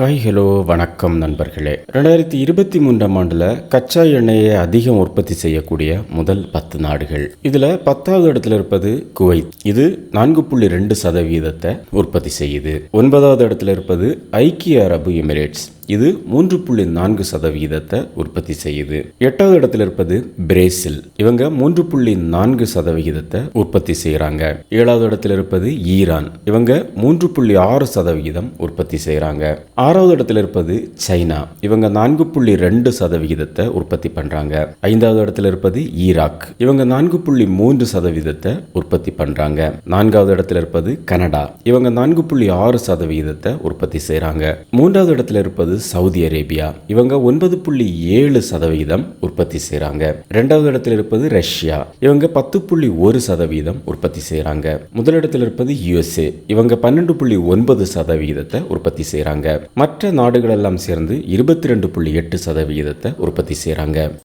Hi hello வணக்கம் நண்பர்களே. ரெண்டாயிரத்தி இருபத்தி மூன்றாம் ஆண்டில் கச்சா எண்ணெயை அதிகம் உற்பத்தி செய்யக்கூடிய முதல் பத்து நாடுகள். இதில் பத்தாவது இடத்துல இருப்பது குவைத். இது நான்கு புள்ளி ரெண்டு சதவீதத்தை உற்பத்தி செய்யுது. ஒன்பதாவது இடத்துல இருப்பது ஐக்கிய அரபு எமிரேட்ஸ். இது மூன்று புள்ளி நான்கு சதவிகிதத்தை உற்பத்தி செய்யுது. எட்டாவது இடத்துல இருப்பது பிரேசில். இவங்க மூன்று புள்ளி நான்கு சதவிகிதத்தை உற்பத்தி செய்கிறாங்க ஏழாவது இடத்துல இருப்பது ஈரான். இவங்க மூன்று புள்ளி ஆறு சதவிகிதம் உற்பத்தி செய்கிறாங்க ஆறாவது இடத்துல இருப்பது சைனா. இவங்க நான்கு புள்ளி ரெண்டு சதவிகிதத்தை உற்பத்தி பண்றாங்க. ஐந்தாவது இடத்துல இருப்பது ஈராக். இவங்க நான்கு புள்ளி மூன்று சதவீதத்தை உற்பத்தி பண்றாங்க. நான்காவது இடத்துல இருப்பது கனடா. இவங்க நான்கு புள்ளி ஆறு சதவிகிதத்தை உற்பத்தி செய்கிறாங்க மூன்றாவது இடத்துல இருப்பது சவுதி அரேபியா. இவங்க ஒன்பது புள்ளி ஏழு சதவீதம் உற்பத்தி செய்கிறாங்க ரெண்டாவது இடத்துல இருப்பது ரஷ்யா. இவங்க பத்து புள்ளி ஒரு சதவீதம் உற்பத்தி செய்கிறாங்க முதலிடத்தில் இருப்பது யுஎஸ்ஏ. இவங்க பன்னெண்டு புள்ளி ஒன்பது சதவீதத்தை உற்பத்தி செய்கிறாங்க மற்ற நாடுகள் எல்லாம் சேர்ந்து இருபத்தி ரெண்டு புள்ளி எட்டு சதவீதத்தை உற்பத்தி செய்கிறாங்க